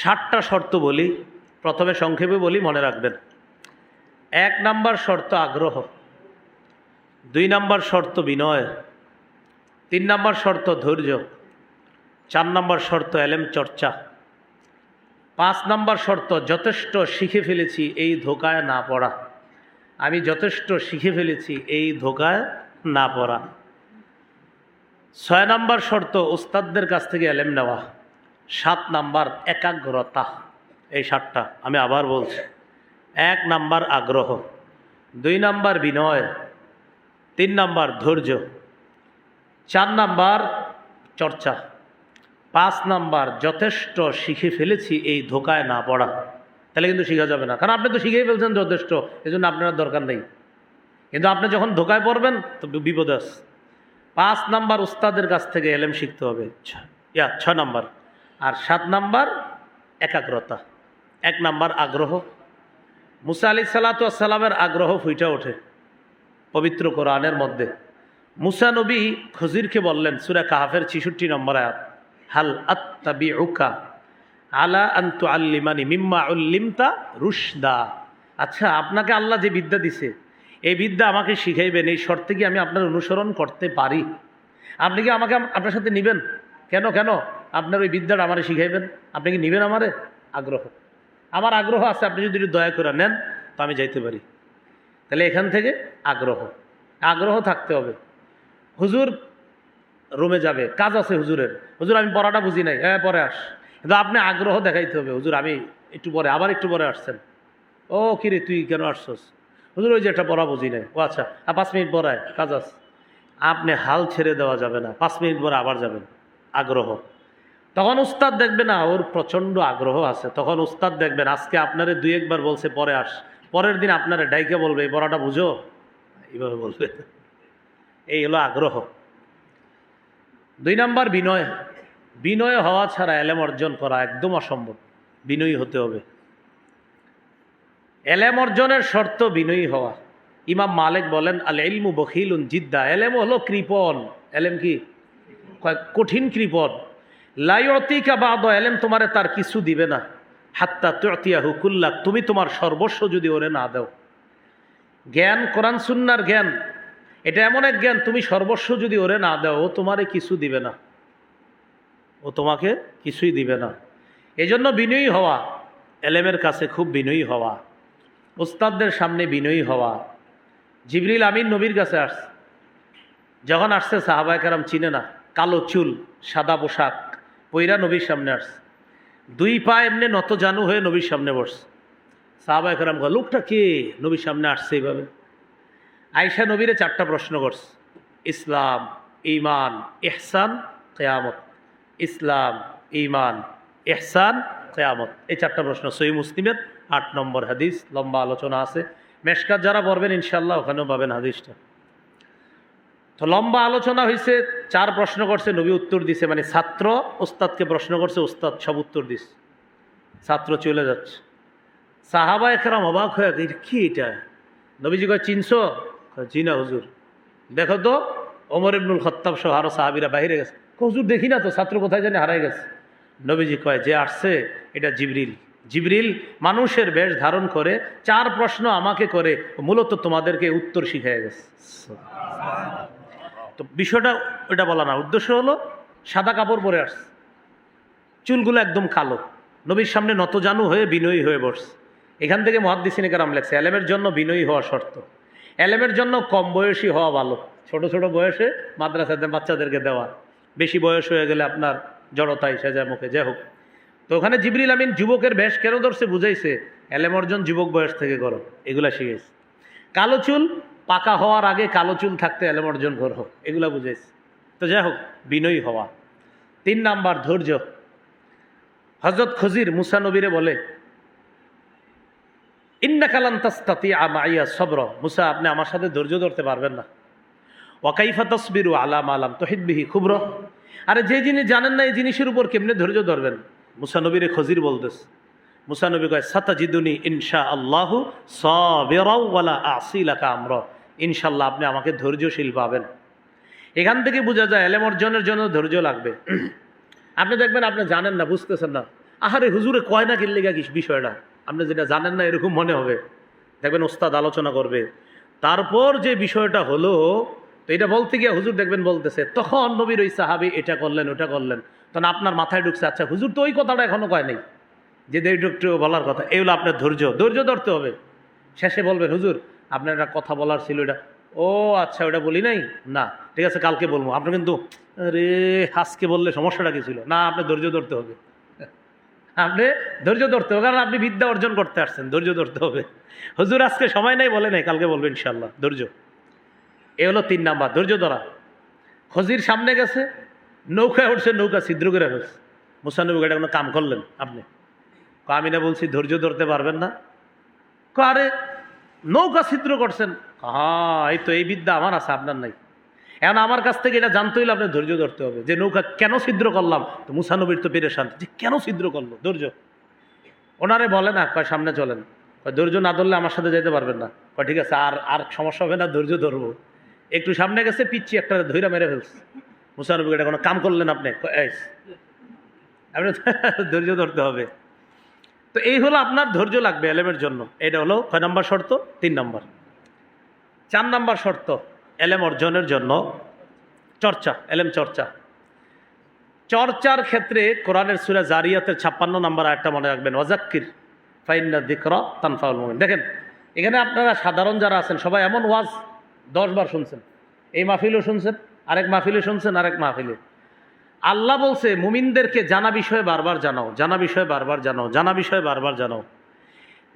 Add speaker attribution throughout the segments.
Speaker 1: ষাটটা শর্ত বলি, প্রথমে সংক্ষেপে বলি, মনে রাখবেন। এক নাম্বার শর্ত আগ্রহ, দুই নাম্বার শর্ত বিনয়, তিন নাম্বার শর্ত ধৈর্য, চার নাম্বার শর্ত এলেম চর্চা, পাঁচ নাম্বার শর্ত যথেষ্ট শিখে ফেলেছি এই ধোকায় না পড়া। আমি যথেষ্ট শিখে ফেলেছি এই ধোকায় না পড়া। ছয় নাম্বার শর্ত ওস্তাদদের কাছ থেকে এলেম নেওয়া। সাত নাম্বার একাগ্রতা, এই সাতটা আমি আবার বলছি। এক নাম্বার আগ্রহ, দুই নাম্বার বিনয়, তিন নাম্বার ধৈর্য, চার নাম্বার চর্চা, পাঁচ নাম্বার যথেষ্ট শিখে ফেলেছি এই ধোকায় না পড়া। তাহলে কিন্তু শেখা যাবে না। কারণ আপনি তো শিখেই ফেলছেন যথেষ্ট এই জন্য আপনার দরকার নেই। কিন্তু আপনি যখন ধোকায় পড়বেন, তো বিপদ আছে পাঁচ নাম্বার উস্তাদের কাছ থেকে এলেম শিখতে হবে। ইয়া, ছয় নাম্বার। আর সাত নাম্বার একাগ্রতা। এক নাম্বার আগ্রহ। মুসা আলি সাল্লাতামের আগ্রহ ফুইটা ওঠে পবিত্র কোরআনের মধ্যে। মুসা নবী খজিরকে বললেন, সুরা কাহাফের ছিষট্টি নম্বর আয়াত, হাল আত্তাবি উকা আলা আন্তু আল্লিমানি মিম্মা উল্লিমতা রুশদা। আচ্ছা আপনাকে আল্লাহ যে বিদ্যা দিছে, এই বিদ্যা আমাকে শিখাইবেন, এই শর্তে কি আমি আপনার অনুসরণ করতে পারি? আপনি কি আমাকে আপনার সাথে নেবেন? কেন কেন? আপনার ওই বিদ্যাটা আমারে শিখাইবেন। আপনি কি নেবেন আমারে? আগ্রহ। আমার আগ্রহ আছে, আপনি যদি একটু দয়া করে নেন, তো আমি যাইতে পারি। তাহলে এখান থেকে আগ্রহ। আগ্রহ থাকতে হবে। হুজুর রুমে যাবে। কাজ আছে হুজুরের। হুজুর, আমি পড়াটা বুঝি নাই। হ্যাঁ পরে আস। কিন্তু আপনি আগ্রহ দেখাইতে হবে। হুজুর, আমি একটু পরে, আবার একটু পরে আসছেন। ও কিরে তুই কেন আসছস? হুজুর, ওই যে একটা পড়া বুঝি নাই। ও আচ্ছা আর পাঁচ মিনিট পরায় কাজ আছে। আপনি হাল ছেড়ে দেওয়া যাবে না। পাঁচ মিনিট পরে আবার যাবেন। আগ্রহ। তখন উস্তাদ দেখবে না, ওর প্রচণ্ড আগ্রহ আছে। তখন উস্তাদ দেখবেন আজকে আপনারে দুই একবার বলছে, পরে আস। পরের দিন আপনারে ডাইকে বলবে, এই পড়াটা বুঝো? এইভাবে বলবে। এই হলো আগ্রহ। দুই নাম্বার বিনয়। বিনয় হওয়া ছাড়া এলেম অর্জন করা একদম অসম্ভব। বিনয়ী হতে হবে। এলেম অর্জনের শর্ত বিনয়ী হওয়া। ইমাম মালিক বলেন আল এলমু বখিলুন জিদ্দা। এলেম হলো কৃপন এলেম কি? কঠিন কৃপণ। লাইতিকা বাদ, এলেম তোমারে তার কিছু দিবে না। হাত্তা তুয়া হুকুল্লাক তুমি তোমার সর্বস্ব যদি ওরে না দাও। জ্ঞান, কোরআন, সুন্নার জ্ঞান, এটা এমন এক জ্ঞান, তুমি সর্বস্ব যদি ওরে না দাও, ও তোমারে কিছু দিবে না। ও তোমাকে কিছুই দিবে না। এজন্য বিনয়ী হওয়া, এলেমের কাছে খুব বিনয়ী হওয়া ওস্তাদদের সামনে বিনয়ী হওয়া। জিবরিল আমিন নবীর কাছে আসছে যখন আসছে সাহাবায় কারাম চিনে না, কালো চুল, সাদা পোশাক পৈরা নবীর সামনে আসছে। দুই পা এমনি নত জানু হয়ে নবীর সামনে বসছে। সাহাবায় কারাম কয়, লোকটা কে? নবীর সামনে আসছে এইভাবে। আয়সা নবীরে চারটা প্রশ্ন করছে। ইসলাম ইমান এহসান কেয়ামত। ইসলাম ইমান এহসান কেয়ামত। এই চারটা প্রশ্ন সই মুসলিমের আট নম্বর হাদিস। লম্বা আলোচনা আছে। মেশকাত যারা পড়বেন ইনশাল্লাহ ওখানেও পাবেন হাদিসটা। তো লম্বা আলোচনা হয়েছে চার প্রশ্ন করছে নবী উত্তর দিছে মানে ছাত্র ওস্তাদকে প্রশ্ন করছে ওস্তাদ সব উত্তর দিছে। ছাত্র চলে যাচ্ছে। সাহাবা একরাম অবাক হয়ে গেছে, কি এটা? নবীজি কয় চিনছো? জি না হুজুর। দেখো তো ওমর ইবনুল খত্তাব সহ আরও সাহাবিরা বাইরে গেছে। হুজুর দেখি না তো ছাত্র কোথায় জানি হারাই গেছে। নবীজি কয় যে আসছে এটা জিবরিল। জিবরিল মানুষের বেশ ধারণ করে চার প্রশ্ন আমাকে করে মূলত তোমাদেরকে উত্তর শিখিয়ে গেছে। তো বিষয়টা ওটা বলা না। উদ্দেশ্য হলো, সাদা কাপড় পরে আসছে। চুলগুলো একদম কালো। নবীর সামনে নতজানু হয়ে বিনয়ী হয়ে বসছে। এখান থেকে মহাদ্দিসিনে কারাম লেখছে, এলেমের জন্য বিনয়ী হওয়া শর্ত। এলেমের জন্য কম বয়সী হওয়া ভালো। ছোট ছোট বয়সে মাদ্রাসাতে বাচ্চাদেরকে দেওয়া। বেশি বয়স হয়ে গেলে আপনার জড়তা এসে যায় মুখে। যাই হোক। তো ওখানে জিবরিল আমিন যুবকের বেশ কেন ধরছে, বুঝাইছে, এলেম অর্জন যুবক বয়স থেকে করো। এগুলা শিখেছে কালো চুল পাকা হওয়ার আগে কালো চুল থাকতে এলেম অর্জন করো এগুলা বুঝেছি তো যাই হোক, বিনয়ী হওয়া। তিন নাম্বার, ধৈর্য। হজরত খজির মুসা নবীরে বলে ইন্না কালান আমাইয়া সবর। মুসা, আপনি আমার সাথে ধৈর্য ধরতে পারবেন না। ওয়াকাইফা তসবিরু আলাম আলাম তহিদবিহি খুবর। আরে, যে জিনিস জানেন না, এই জিনিসের উপর কেমনে ধৈর্য ধরবেন? মুসা নবীরে খজির বলতেছে। মুসা নবী কয়, সাতাজিদুনি ইনশা আল্লাহু সবেরাও ওয়ালা আসিলাকা আমর। ইনশাল্লাহ আপনি আমাকে ধৈর্যশীল পাবেন। এখান থেকে বোঝা যায়, এলেম অর্জনের জন্য ধৈর্য লাগবে। আপনি দেখবেন, আপনি জানেন না, বুঝতেছেন না। আহারে, হুজুরে কয় না কিনলে কি বিষয়টা? আপনি যেটা জানেন না, এরকম মনে হবে। দেখবেন, ওস্তাদ আলোচনা করবে। তারপর যে বিষয়টা হলো, তো এটা বলতে গিয়ে হুজুর দেখবেন বলতেছে, তখন নবীর ওই সাহাবি এটা করলেন, ওটা করলেন। তখন আপনার মাথায় ঢুকছে আচ্ছা হুজুর তো ওই কথাটা এখনও কয় নাই। যে দেড় বলার কথা। এগুলো আপনার ধৈর্য। ধৈর্য ধরতে হবে। শেষে বলবেন, হুজুর আপনার একটা কথা বলার ছিল এটা। ও আচ্ছা ওটা বলি নাই? না, ঠিক আছে, কালকে বলব। আপনি কিন্তু রে আজকে বললে সমস্যাটা কি ছিল? না, আপনি ধৈর্য ধরতে হবে। আপনি ধৈর্য ধরতে হবে, কারণ আপনি বিদ্যা অর্জন করতে আসছেন, ধৈর্য ধরতে হবে। হুজুর, আজকে সময় নাই, বলে নাই, কালকে বলবেন ইনশাল্লাহ ধৈর্য। এ হলো তিন নাম্বার, ধৈর্য ধরা। খজির সামনে গেছে, নৌকায় উঠছে, নৌকা ছিদ্র করে ফেলছে। মুসানবী এটা কোনো কাম করলেন আপনি? আমি না বলছি ধৈর্য ধরতে পারবেন না। আরে নৌকা ছিদ্র করছেন। হ্যাঁ এই তো এই বিদ্যা আমার আছে, আপনার নাই। এখন আমার কাছ থেকে এটা জানতে হইলে আপনার ধৈর্য ধরতে হবে। যে নৌকা কেন ছিদ্র করলাম? তো মুসানবীর তো পেরেশান। যে কেন ছিদ্র করল? ধৈর্য। ওনারে বলে না, কয় সামনে চলেন। কয়, ধৈর্য না ধরলে আমার সাথে যেতে পারবেন না। কয়, ঠিক আছে, আর আর সমস্যা হবে না, ধৈর্য ধরবো। একটু সামনে গেছে পিচ্ছি একটা ধৈর্য মেরে ফেলছে। মুসানবী এটা কোনো কাম করলেন আপনি? আপনি ধৈর্য ধরতে হবে। তো এই হলো আপনার ধৈর্য লাগবে এলেমের জন্য। এটা হলো কয় নম্বর শর্ত, তিন নম্বর। চার নম্বর শর্ত, এলেম অর্জনের জন্য চর্চা, এলেম চর্চা। চর্চার ক্ষেত্রে কোরআনের সুরা জারিয়াতের ছাপ্পান্ন নম্বর একটা মনে রাখবেন ওয়াজাক্কির ফাইন্না দিকর তানফাউল মোমিন। দেখেন, এখানে আপনারা সাধারণ যারা আছেন, সবাই এমন ওয়াজ দশবার শুনছেন। এই মাহফিলও শুনছেন, আরেক মাহফিলে শুনছেন, আরেক মাহফিলে। আল্লাহ বলছে, মুমিনদেরকে জানা বিষয়ে বারবার জানাও, জানা বিষয়ে বারবার জানাও, জানা বিষয়ে বারবার জানাও।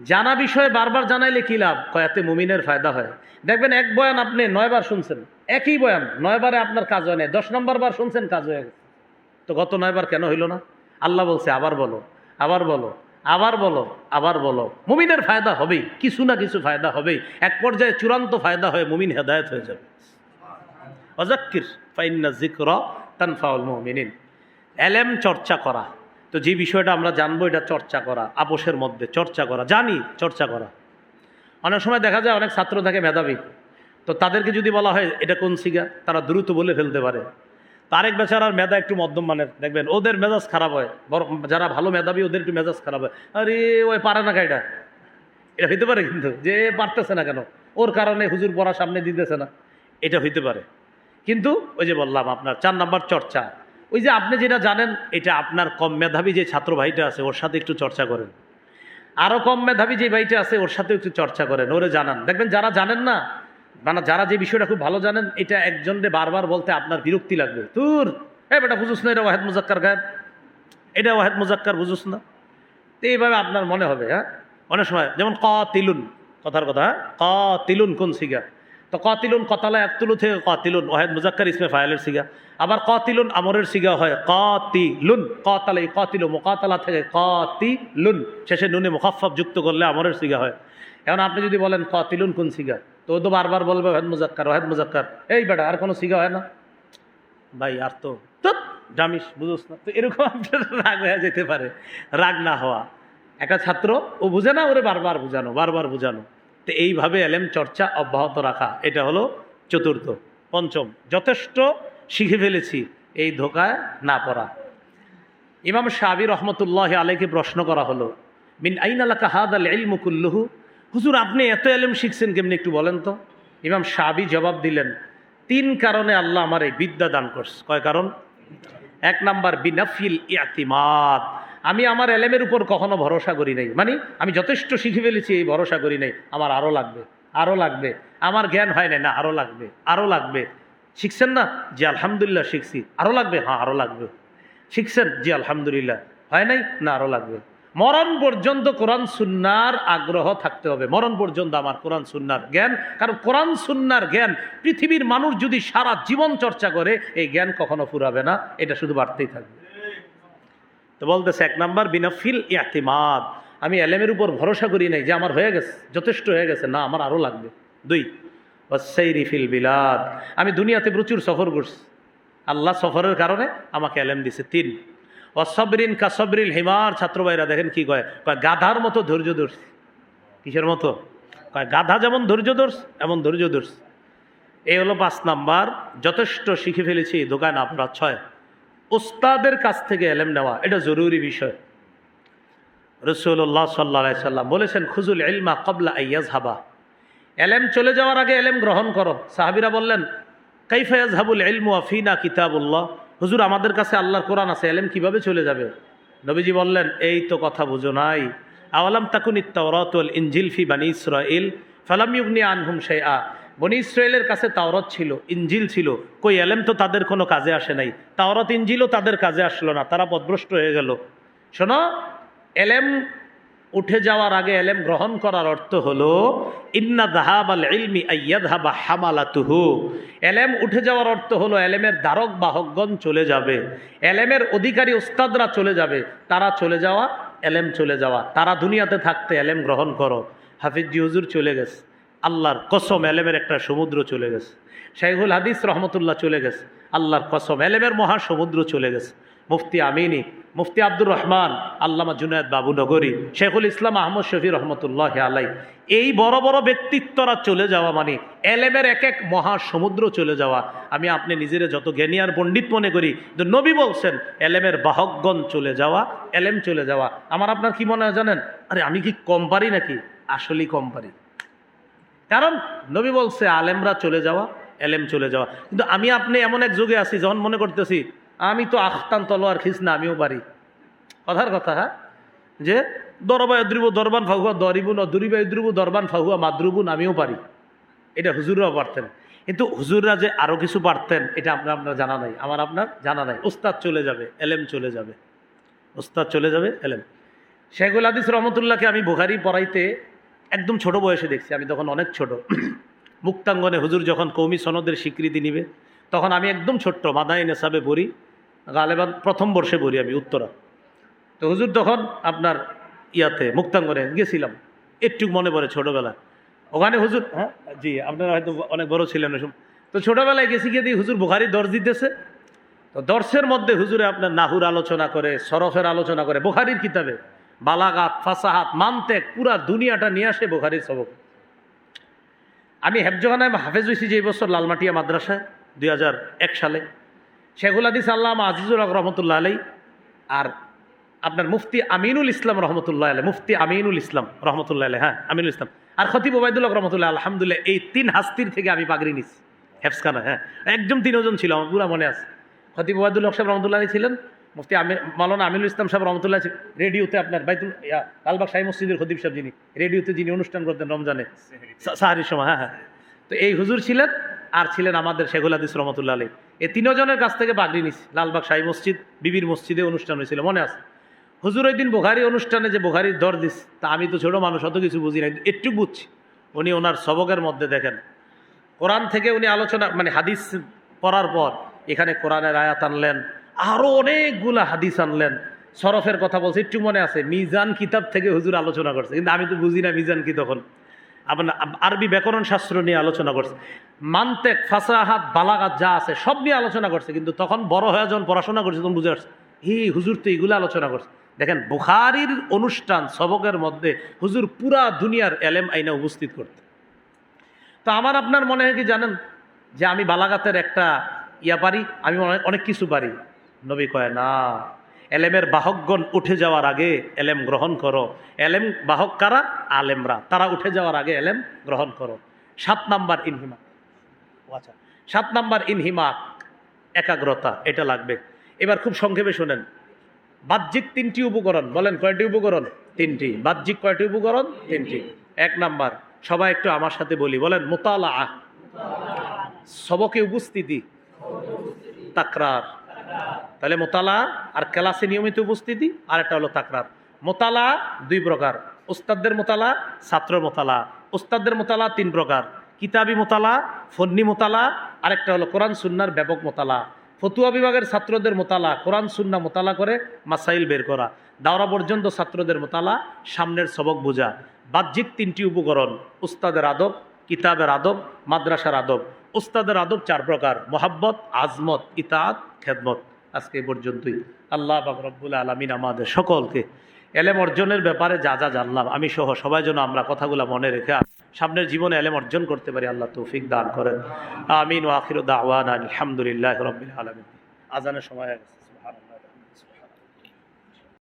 Speaker 1: জানা বিষয়ে বারবার জানাইলে কি লাভ? কয়াতে মুমিনের ফায়দা হয়। দেখবেন এক বয়ান আপনি নয়বার শুনছেন, একই বয়ান, নয়বারে আপনার কাজ হয় নাই, দশ নম্বর বার শুনছেন কাজ হয়ে গেছে। তো গত নয়বার কেন হইল না? আল্লাহ বলছে, আবার বলো আবার বলো আবার বলো আবার বলো। মুমিনের ফায়দা হবেই, কিছু না কিছু ফায়দা হবেই। এক পর্যায়ে চূড়ান্ত ফায়দা হয়ে মুমিন হেদায়ত হয়ে যাবে। অজাক্কির ফাইন্না জিক্র তানফাউল মুমিনিন। এলেম চর্চা করা। তো যে বিষয়টা আমরা জানব, এটা চর্চা করা, আপোষের মধ্যে চর্চা করা, জানি চর্চা করা। অনেক সময় দেখা যায় অনেক ছাত্র থাকে মেধাবী, তো তাদেরকে যদি বলা হয়, এটা কোন সিগা? তারা দ্রুত বলে ফেলতে পারে। তারেক বেচারার মেধা একটু মধ্যম মানের। দেখবেন, ওদের মেজাজ খারাপ হয়। যারা ভালো মেধাবী, ওদের একটু মেজাজ খারাপ হয়। আরে, ওই পারে না এটা এটা হইতে পারে কিন্তু, যে পারতেছে না কেন? ওর কারণে হুজুর পড়া সামনে দিতেছে না। এটা হইতে পারে। কিন্তু ওই যে বললাম আপনার চার নাম্বার চর্চা। ওই যে আপনি যেটা জানেন, এটা আপনার কম মেধাবী যে ছাত্র ভাইটা আছে, ওর সাথে একটু চর্চা করেন। আরও কম মেধাবী যে ভাইটা আছে, ওর সাথে একটু চর্চা করেন, ওরে জানান। দেখবেন যারা জানেন না মানে যারা যে বিষয়টা খুব ভালো জানেন, এটা একজনকে বারবার বলতে আপনার বিরক্তি লাগবে। তোর এ বেটা বুঝুস না, এটা ওয়াহেদ মুজাক্কার গায়েব। এটা ওয়াহেদ মুজাক্কার বুঝুস না। তো এইভাবে আপনার মনে হবে হ্যাঁ? অনেক সময়, যেমন ক তিলুন কথার কথা হ্যাঁ? ক তিলুন কোন সিগা তো কতিলুন কতালা একতুলু থেকে কতিলুন, ওয়াহেদ মুজাক্কার ইসমে ফাইলের সিগা। আবার কতিলুন আমরের সিগা হয় কতিলুন, কতালা, এই কতিলু মোকাতলা থেকে কতিলুন, শেষে নুনে মুখাফফ যুক্ত করলে আমরের সিগা হয়। এখন আপনি যদি বলেন কতিলুন কোন সিগা, তো তো বারবার বলবে ওহেদ মুজাক্কার, ওয়াহেদ মুজাক্কার। এই বেটা, আর কোনো সিগা হয় না। ভাই, আর তো জামিস বুঝোস না। তো এরকম আপনার রাগ হয়ে যেতে পারে, রাগ না হওয়া। একটা ছাত্র, ও বুঝে না, ওরে বারবার বুঝানো বারবার বুঝানো। তো এইভাবে এলেম চর্চা অব্যাহত রাখা, এটা হলো চতুর্থ। পঞ্চম, যথেষ্ট শিখে ফেলেছি এই ধোকায় না পড়া। ইমাম শাহাবি রহমতুল্লাহ আলাইকে প্রশ্ন করা হলো, মিন আইন আলাকা হাদ আল ইলমুকুল্লুহু হুজুর, আপনি এত এলেম শিখছেন কেমনি একটু বলেন তো? ইমাম শাহাবি জবাব দিলেন, তিন কারণে আল্লাহ আমার এই বিদ্যা দান করছে। কয় কারণ? এক নাম্বার, বিনাফিল ইয়াতিমাদ আমি আমার এলেমের উপর কখনো ভরসা করি নাই। মানে আমি যথেষ্ট শিখে ফেলেছি এই ভরসা করি নাই। আমার আরও লাগবে আরও লাগবে। আমার জ্ঞান হয় নাই, না আরও লাগবে আরও লাগবে। শিখছেন না? জি, আলহামদুলিল্লাহ শিখছি। আরও লাগবে? হ্যাঁ আরও লাগবে। শিখছেন? জি, আলহামদুলিল্লাহ। হয় নাই? না আরও লাগবে। মরণ পর্যন্ত কোরআন সুন্নার আগ্রহ থাকতে হবে। মরণ পর্যন্ত আমার কোরআন সুন্নার জ্ঞান। কারণ কোরআন সুন্নার জ্ঞান, পৃথিবীর মানুষ যদি সারা জীবন চর্চা করে, এই জ্ঞান কখনো ফুরাবে না। এটা শুধু বাড়তেই থাকবে। তো বলতেছে এক নাম্বার, বিনাফিল ইয়াতিমাদ। আমি এলেমের উপর ভরসা করি নাই যে আমার হয়ে গেছে, যথেষ্ট হয়ে গেছে, না, আমার আরও লাগবে। দুই ফিল বিলাদ। আমি দুনিয়াতে প্রচুর সফর করছি। আল্লাহ সফরের কারণে আমাকে এলেম দিছে। তিন অসবরিন কাসবরিল হিমার। ছাত্র ভাইরা দেখেন কি কয়? কয়, গাধার মতো ধৈর্য ধরছে। কিসের মতো? কয়, গাধা যেমন ধৈর্য ধরস এমন ধৈর্য ধরস এই হলো পাঁচ নাম্বার, যথেষ্ট শিখে ফেলেছি দোকান আপনার। ছয় ওস্তাদের কাছ থেকে এলেম নেওয়া, এটা জরুরি বিষয়। রসুল্লাহ সাল্লা সাল্লাম বলেছেন, খুজুল ইলমা কবলা আইয়াজ হাবা এলেম চলে যাওয়ার আগে এলেম গ্রহণ করো। সাহাবিরা বললেন কাইফায়াজ হাবুল ইলমু আফিনা কিতাবুল্লাহ? হুজুর, আমাদের কাছে আল্লাহর কোরআন আছে, এলেম কীভাবে চলে যাবে? নবীজি বললেন, এই তো কথা বুঝো নাই। আওয়ালাম তাকুন ইত্তাওরাতুল ইনজিল ফি বানি ইসরাইল ফালাম ইউবনি আনহুম শাইআ। বনি ইসরায়েলের কাছে তাওরত ছিল ইঞ্জিল ছিল। কই, এলেম তো তাদের কোনো কাজে আসে নাই। তাওরত ইঞ্জিলও তাদের কাজে আসলো না, তারা পদভ্রষ্ট হয়ে গেল। শোনো, এলেম উঠে যাওয়ার আগে এলেম গ্রহণ করার অর্থ হলো, ইন্না দাহাব আল ইলমি আইয়াদহাবা হামালাতুহু। এলেম উঠে যাওয়ার অর্থ হলো, এলেমের দ্বারক বাহকগণ চলে যাবে। এলেমের অধিকারী উস্তাদরা চলে যাবে। তারা চলে যাওয়া, এলেম চলে যাওয়া। তারা দুনিয়াতে থাকতে এলেম গ্রহণ করো। হাফিজি হুজুর চলে গেছে। আল্লাহর কসম এলেমের একটা সমুদ্র চলে গেছে। শাইখুল হাদিস রহমতুল্লাহ চলে গেছে। আল্লাহর কসম এলেমের মহাসমুদ্র চলে গেছে। মুফতি আমিনী, মুফতি আব্দুর রহমান, আল্লামা জুনায়দ বাবু নগরী শেখুল ইসলাম আহমদ শফি রহমতুল্লাহ আলাই এই বড় বড় ব্যক্তিত্বরা চলে যাওয়া মানে এলেমের এক এক মহাসমুদ্র চলে যাওয়া। আমি আপনি নিজের যত জ্ঞানী আর পণ্ডিত মনে করি, কিন্তু নবী বলছেন, এলেমের বাহকগণ চলে যাওয়া, এলেম চলে যাওয়া। আমার আপনার কি মনে হয় জানেন? আরে আমি কি কম পারি নাকি? আসলেই কম পারি। কারণ নবী বলছে, আলেমরা চলে যাওয়া, এলেম চলে যাওয়া। কিন্তু আমি আপনি এমন এক যুগে আছি, যখন মনে করতেছি, আমি তো আখতান তলোয়ার খিস না, আমিও পারি। কথার কথা হ্যাঁ? যে দরবা দ্রিব দরবান ফাহুয়া দরিবুন দরিবা দ্রিবু দরবান ফাহুয়া মাদ্রুবুন, আমিও পারি। এটা হুজুররাও পারতেন। কিন্তু হুজুররা যে আরও কিছু পারতেন, এটা আপনার আপনার জানা নাই। আমার আপনার জানা নাই। ওস্তাদ চলে যাবে, এলেম চলে যাবে। ওস্তাদ চলে যাবে, এলেম। শেখুল হাদিস রহমতুল্লাহকে আমি বুখারি পড়াইতে একদম ছোট বয়সে দেখছি, আমি তখন অনেক ছোট। মুক্তাঙ্গনে হুজুর যখন কৌমি সনদের স্বীকৃতি নিবে, তখন আমি একদম ছোট্ট মাদাইন নেশাবে পড়ি, গালেবান প্রথম বর্ষে পড়ি আমি উত্তরা। তো হুজুর তখন আপনার ইয়াতে, মুক্তাঙ্গনে গেছিলাম, একটু মনে পড়ে ছোটোবেলা ওখানে হুজুর হ্যাঁ জি, আপনারা হয়তো অনেক বড় ছিলেন ওই তো ছোটোবেলায় গেছি গিয়ে দিই হুজুর বুখারি দর্শ দিতেছে। তো দর্শের মধ্যে হুজুরে আপনার নাহুর আলোচনা করে, সরফের আলোচনা করে, বুখারির কিতাবে। বালাগাত, ফাসাহাত, মানতেক, পুরা দুনিয়াটা নিয়ে আসে বুখারির সবক। আমি হেফজখানায় হাফেজ হয়েছি যে বছর লালমাটিয়া মাদ্রাসায়, দুই সালে। শেখুল হাদিস আল্লাহ আজিজুল হক রহমতুল্লাহ আলাই আর আপনার মুফতি আমিনুল ইসলাম রহমতুল্লাহ আলাই মুফতি আমিনুল ইসলাম রহমতুল্লাহ আলাই হ্যাঁ আমিনুল ইসলাম। আর খতিব ওবায়দুল হক রহমতুল্লাহ আলহামদুলিল্লাহ, এই তিন হাস্তির থেকে আমি পাগড়ি নিছি হেফসখানা হ্যাঁ। একদম তিনজন ছিল আমার পুরা মনে আছে। খতিব ওবায়দুল হক সাহেব রহমতুল্লাহ আলী ছিলেন মুফতি আমি মালানা আমিনুল ইসলাম সাহেব রহমতুল্লাহ রেডিওতে আপনার বাইতুল লালবাগ শাহী মসজিদের খতিব সাহেব যিনি, রেডিওতে যিনি অনুষ্ঠান করতেন রমজানে। সাহারির সময় হ্যাঁ হ্যাঁ। তো এই হুজুর ছিলেন আর ছিলেন আমাদের শেখুল হাদিস রহমতুল্লাহ আলী এই তিনজনের কাছ থেকে বাগড়ি নিছি। লালবাগ শাহী মসজিদ, বিবির মসজিদে অনুষ্ঠান হয়েছিল, মনে আছে? হুজুর ওই দিন বোখারি অনুষ্ঠানে যে বোখারির দর দিস, তা আমি তো ছোটো মানুষ, অত কিছু বুঝি না একটু বুঝছি। উনি ওনার সবকের মধ্যে দেখেন। কোরআন থেকে উনি আলোচনা মানে হাদিস পড়ার পর এখানে কোরআনের আয়াত আনলেন আরও অনেকগুলা হাদিস আনলেন। সরফের কথা বলছে, একটু মনে আছে, মিজান কিতাব থেকে হুজুর আলোচনা করছে। কিন্তু আমি তো বুঝি না মিজান কি তখন। আপনার আরবি ব্যাকরণ শাস্ত্র নিয়ে আলোচনা করছে। মান্তেক ফাসাহাত বালাগাত যা আছে, সব নিয়ে আলোচনা করছে। কিন্তু তখন বড় হয়ে যখন পড়াশোনা করছে, তখন বুঝে আসছে, হি হুজুর তো এগুলো আলোচনা করছে। দেখেন, বুখারির অনুষ্ঠান সবকের মধ্যে হুজুর পুরা দুনিয়ার এলেম আইনা উপস্থিত করতে। তো আমার আপনার মনে হয় কি জানেন? যে আমি বালাগাতের একটা ইয়া পারি, আমি অনেক কিছু পারি। নবী কয়, না, এলেমের বাহকগণ উঠে যাওয়ার আগে এলেম গ্রহণ করো। এলেম বাহক কারা? আলেমরা। তারা উঠে যাওয়ার আগে এলেম গ্রহণ করো। সাত নাম্বার ইনহিমা আচ্ছা সাত নাম্বার ইনহিমা একাগ্রতা, এটা লাগবে। এবার খুব সংক্ষেপে শোনেন। বাহ্যিক তিনটি উপকরণ, বলেন কয়টি উপকরণ? তিনটি। বাহ্যিক কয়টি উপকরণ? তিনটি। এক নাম্বার, সবাই একটু আমার সাথে বলি, বলেন মোতালা সবকে উপস্থিতি। তাকরার। তাহলে মোতালা আর ক্লাসে নিয়মিত উপস্থিতি, আর একটা হলো তাকরার। মোতালা দুই প্রকার। উস্তাদদের মোতালা, ছাত্র মোতালা। উস্তাদদের মোতালা তিন প্রকার। কিতাবি মোতালা, ফন্নি মোতালা, আরেকটা হলো কোরআন, সুন্নার ব্যাপক মোতালা। ফতুয়া বিভাগের ছাত্রদের মোতালা, কোরআন, সুন্না মোতালা করে মাসাইল বের করা। দাওরা পর্যন্ত ছাত্রদের মোতালা, সামনের সবক বোঝা। বাহ্যিক তিনটি উপকরণ, উস্তাদের আদব কিতাবের আদব, মাদ্রাসার আদব, উস্তাদের আদব চার প্রকার, মোহাব্বত, আজমত ইতাত খেদমত। আজকে পর্যন্তই। আল্লাহ বাক রব্বুল আলমিন আমাদের সকলকে এলেম অর্জনের ব্যাপারে যা যা জানলাম, আমি সহ সবাই যেন আমরা কথাগুলো মনে রেখে সামনের জীবনে এলেম অর্জন করতে পারি, আল্লাহ তৌফিক দান করেন। আমিন ও আখির দাওয়ান আলহামদুলিল্লাহ রবিল আলমিন। আজানের সময়